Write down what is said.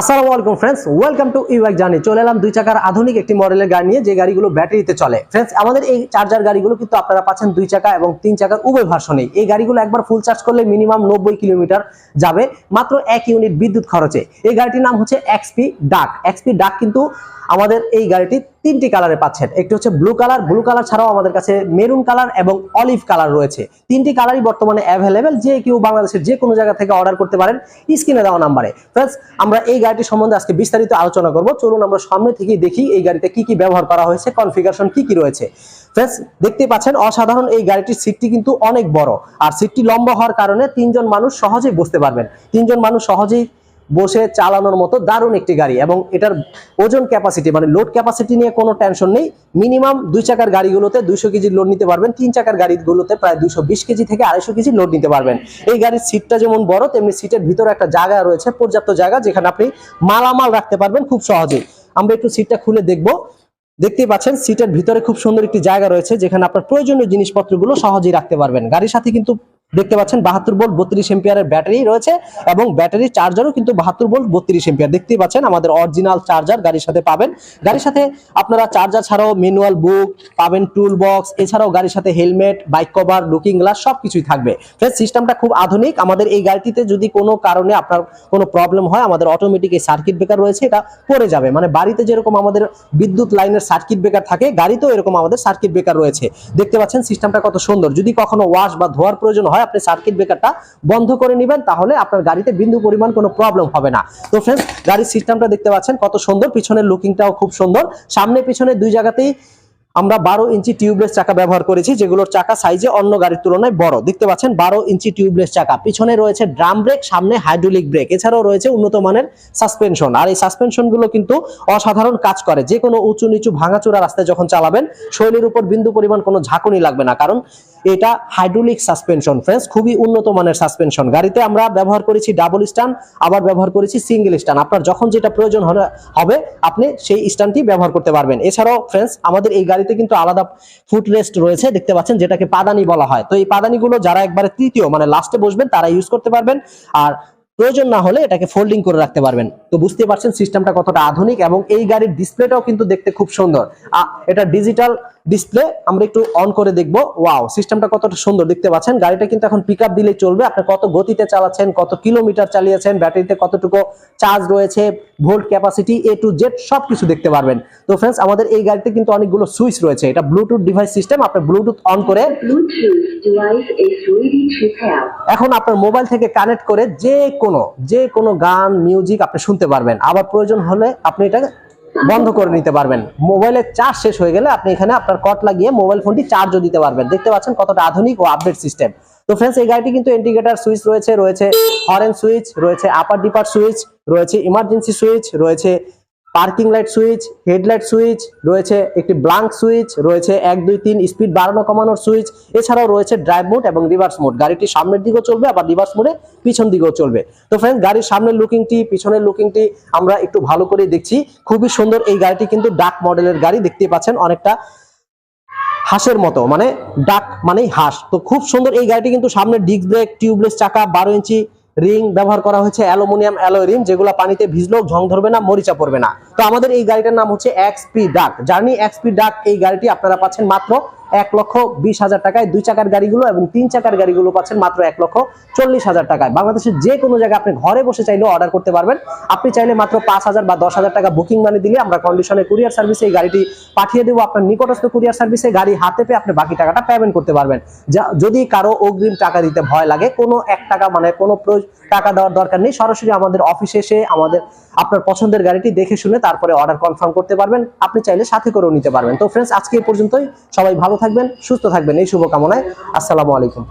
আসসালামু আলাইকুম friends welcome to ইউএক জার্নি চলে এলাম দুই চাকার আধুনিক একটি মডেলের গাড়ি নিয়ে, যে গাড়িগুলো ব্যাটারিতে চলে। ফ্রেন্ডস আমাদের এই চার্জার গাড়িগুলো কিন্তু আপনারা পাচ্ছেন দুই চাকা এবং তিন চাকার উভয় ভার্সনেই এই। গাড়িগুলো একবার ফুল চার্জ করলে মিনিমাম নব্বই কিলোমিটার যাবে, মাত্র এক ইউনিট বিদ্যুৎ খরচে। এই গাড়িটির নাম হচ্ছে এক্সপি ডাক এক্সপি ডাক কিন্তু আমাদের এই গাড়িটি তিনটি কালারে পাচ্ছেন। একটি হচ্ছে ব্লু কালার ব্লু কালার ছাড়াও আমাদের কাছে মেরুন কালার এবং অলিভ কালার রয়েছে। তিনটি কালারই বর্তমানে অ্যাভেলেবেল যে কেউ বাংলাদেশের যে কোনো জায়গা থেকে অর্ডার করতে পারেন স্ক্রিনে দেওয়া নাম্বারে ফ্রেন্ডস আমরা এই গাড়িটি সম্বন্ধে আজকে বিস্তারিত আলোচনা করব। চলুন আমরা সামনে থেকেই দেখি এই গাড়িতে কি কি ব্যবহার করা হয়েছে কনফিগারেশন কি কি রয়েছে। ফ্রেন্ডস দেখতে পাচ্ছেন অসাধারণ এই গাড়িটির সিটটি কিন্তু অনেক বড়। আর সিটটি লম্বা হওয়ার কারণে তিনজন মানুষ সহজেই বসতে পারবেন। তিনজন মানুষ সহজেই বসে চালানোর মতো দারুণ একটি গাড়ি এবং এটার ওজন ক্যাপাসিটি মানে লোড ক্যাপাসিটি নিয়ে কোনো টেনশন নেই। মিনিমাম দুই চাকার গাড়িগুলোতে দুইশো কেজি লোড নিতে পারবেন। তিন চাকার গাড়িগুলোতে প্রায় দুশো বিশ কেজি থেকে আড়াইশো কেজি লোড নিতে পারবেন। এই গাড়ির সিটটা যেমন বড়, তেমনি সিটের ভিতরে একটা জায়গা রয়েছে, পর্যাপ্ত জায়গা, যেখানে আপনি মালামাল রাখতে পারবেন খুব সহজেই। আমরা একটু সিটটা খুলে দেখব। দেখতেই পাচ্ছেন সিটের ভিতরে খুব সুন্দর একটি জায়গা রয়েছে, যেখানে আপনার প্রয়োজনীয় জিনিসপত্রগুলো সহজেই রাখতে পারবেন। গাড়ির সাথে কিন্তু দেখতে পাচ্ছেন বাহাত্তর ভোল্ট বত্রিশ এম্পিয়ারের ব্যাটারি রয়েছে এবং ব্যাটারি চার্জারও কিন্তু বাহাত্তর ভোল্ট বত্রিশ এম্পিয়ার দেখতেই পাচ্ছেন আমাদের অরিজিনাল চার্জার গাড়ির সাথে পাবেন। গাড়ির সাথে আপনারা চার্জার ছাড়াও ম্যানুয়াল বুক পাবেন টুল বক্স এছাড়াও গাড়ির সাথে helmet bike cover looking glass সব কিছুই থাকবে। ফ্রেন্ড সিস্টেমটা খুব আধুনিক। আমাদের এই গাড়িটিতে যদি কোনো কারণে আপনার কোনো প্রবলেম হয়, আমাদের অটোমেটিক এই সার্কিট ব্রেকার রয়েছে, এটা পড়ে যাবে। মানে বাড়িতে যেরকম আমাদের বিদ্যুৎ লাইনের সার্কিট ব্রেকার থাকে, গাড়িতেও এরকম আমাদের সার্কিট ব্রেকার রয়েছে। দেখতে পাচ্ছেন সিস্টেমটা কত সুন্দর। যদি কখনো ওয়াশ বা ধোয়ার প্রয়োজন হয় আপনি সার্কিট ব্রেকারটা বন্ধ করে নেবেন, তাহলে আপনার গাড়িতে বিন্দু পরিমাণ কোনো প্রবলেম হবে না। তো ফ্রেন্ডস গাড়ির সিস্টেমটা দেখতে পাচ্ছেন, কত সুন্দর। পিছনের লুকিংটাও খুব সুন্দর। সামনে পিছনে দুই জায়গাতেই আমরা বারো ইঞ্চি টিউবলেস চাকা ব্যবহার করেছি, যেগুলোর চাকা সাইজে অন্য গাড়ির তুলনায় বড়। দেখতে পাচ্ছেন, বারো ইঞ্চি টিউবলেস চাকা। পিছনে রয়েছে ড্রাম ব্রেক সামনে হাইড্রোলিক ব্রেক এছাড়াও রয়েছে উন্নত মানের সাসপেনশন আর এই সাসপেনশনগুলো কিন্তু অসাধারণ কাজ করে। যে কোনো উঁচু নিচু ভাঙাচোরা রাস্তায় যখন চালাবেন শৈলীর উপর বিন্দু পরিমাণ কোনো ঝাঁকুনি লাগবে না। কারণ এটা হাইড্রোলিক সাসপেনশন ফ্রেন্ডস খুবই উন্নত মানের সাসপেনশন গাড়িতে আমরা ব্যবহার করেছি ডাবল স্টান আবার ব্যবহার করেছি সিঙ্গেল স্টান আপনার যখন যেটা প্রয়োজন হবে, আপনি সেই স্টানটি ব্যবহার করতে পারবেন। এছাড়াও ফ্রেন্ডস আমাদের এই গাড়িতে কিন্তু আলাদা ফুট রেস্ট রয়েছে, দেখতে পাচ্ছেন, যেটাকে পাদানি বলা হয়। তো এই পাদানিগুলো যারা একবারে তৃতীয় মানে লাস্টে বসবেন, তারা ইউজ করতে পারবেন। আর প্রয়োজন না হলে এটাকে ফোল্ডিং করে রাখতে পারবেন। তো বুঝতে পারছেন সিস্টেমটা কতটা আধুনিক এবং এই গাড়ির ডিসপ্লেটাও কিন্তু দেখতে খুব সুন্দর। এটা ডিজিটাল ডিসপ্লে আমরা একটু অন করে দেখব। ওয়াও সিস্টেমটা কতটা সুন্দর দেখতে পাচ্ছেন? গাড়িটা কিন্তু এখন পিক আপ দিলেই চলবে। আপনি কত গতিতে চালাচ্ছেন কত কিলোমিটার চালিয়েছেন ব্যাটারিতে কতটুকু চার্জ রয়েছে volt capacity A to Z সবকিছু দেখতে পারবেন। তো ফ্রেন্ডস আমাদের এই গাড়িতে কিন্তু অনেকগুলো সুইচ রয়েছে। এটা ব্লুটুথ ডিভাইস সিস্টেম আপনি ব্লুটুথ অন করে. এখন আপনার মোবাইল থেকে কানেক্ট করে যে কোনো, যে কোনো গান মিউজিক আপনি শুনতে পারবেন। আবার প্রয়োজন হলে আপনি এটা বন্ধ করে নিতে পারবেন। মোবাইলের চার্জ শেষ হয়ে গেলে আপনি এখানে আপনার কট লাগিয়ে মোবাইল ফোনটি চার্জও দিতে পারবেন। দেখতে পাচ্ছেন কতটা আধুনিক ও আপডেট সিস্টেম তো ফ্রেন্ডস এই গাড়িটি কিন্তু ইন্ডিকেটার সুইচ রয়েছে রয়েছে হরেন সুইচ রয়েছে আপার ডিপার সুইচ রয়েছে ইমার্জেন্সি সুইচ রয়েছে parking light switch, headlight switch, রয়েছে একটি ব্লাঙ্ক সুইচ, রয়েছে এক, দুই, তিন, স্পিড বাড়ানো, কমানোর সুইচ, এছাড়াও রয়েছে ড্রাইভ মোড এবং রিভার্স মোড। গাড়িটি সামনের দিকেও চলবে, আবার রিভার্স মোডে পিছন দিকেও চলবে। তো ফ্রেন্ড গাড়ির সামনের লুকিংটি পিছনের লুকিংটি আমরা একটু ভালো করে দেখছি। খুবই সুন্দর এই গাড়িটি কিন্তু ডাক মডেলের গাড়ি দেখতে পাচ্ছেন অনেকটা হাঁসের মতো মানে ডাক মানেই হাঁস। তো খুব সুন্দর এই গাড়িটি কিন্তু সামনে ডিস্ক ব্রেক টিউবলেস চাকা, বারো ইঞ্চি রিং ব্যবহার করা হয়েছে অ্যালুমিনিয়াম অ্যালয় রিং, যেগুলো পানিতে ভিজলেও ঝং ধরবে না, মরিচা পড়বে না। তো আমাদের এই গাড়িটার নাম হচ্ছে এক্সপি ডাক জার্নি এক্সপি ডাক এই গাড়িটি আপনারা পাচ্ছেন মাত্র এক লক্ষ বিশ হাজার টাকায় দুই চাকার গাড়িগুলো এবং তিন চাকার গাড়িগুলো পাচ্ছেন মাত্র এক লক্ষ চল্লিশ হাজার টাকায়। বাংলাদেশের যে কোনো জায়গায় আপনি ঘরে বসে চাইলেও অর্ডার করতে পারবেন। আপনি চাইলে মাত্র পাঁচ হাজার বা দশ হাজার টাকা বুকিং মানি দিলে আমরা কন্ডিশনে কুরিয়ার সার্ভিসে এই গাড়িটি পাঠিয়ে দেবো। আপনার নিকটস্থ কুরিয়ার সার্ভিসে গাড়ি হাতে পেয়ে আপনি বাকি টাকাটা পেমেন্ট করতে পারবেন। যদি কারও অগ্রিম টাকা দিতে ভয় লাগে, কোনো এক টাকা মানে কোনো টাকা দেওয়ার দরকার নেই, সরাসরি আমাদের অফিসে এসে আমাদের, আপনার পছন্দের গাড়িটি দেখে শুনে তারপরে অর্ডার কনফার্ম করতে পারবেন। আপনি চাইলে সাথে করেও নিতে পারবেন। তো ফ্রেন্ডস আজকে এই পর্যন্তই। সবাই ভালো থাকবেন সুস্থ থাকবেন। এই শুভকামনায় আসসালামু আলাইকুম।